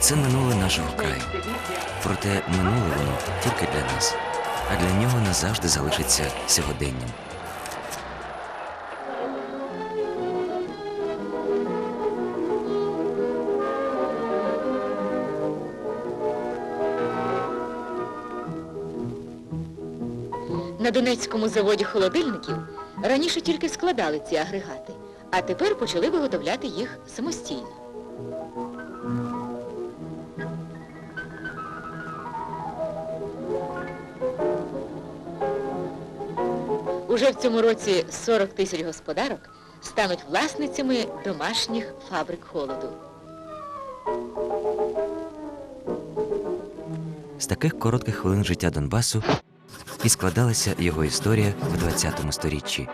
Це минуле нашого краю. Проте минуле воно тільки для нас, а для нього назавжди залишиться сьогоденням. На Донецькому заводі холодильників раніше тільки складали ці агрегати, а тепер почали виготовляти їх самостійно. Уже в цьому році 40 тисяч господарок стануть власницями домашніх фабрик холоду. З таких коротких хвилин життя Донбасу і складалася його історія в ХХ сторіччі.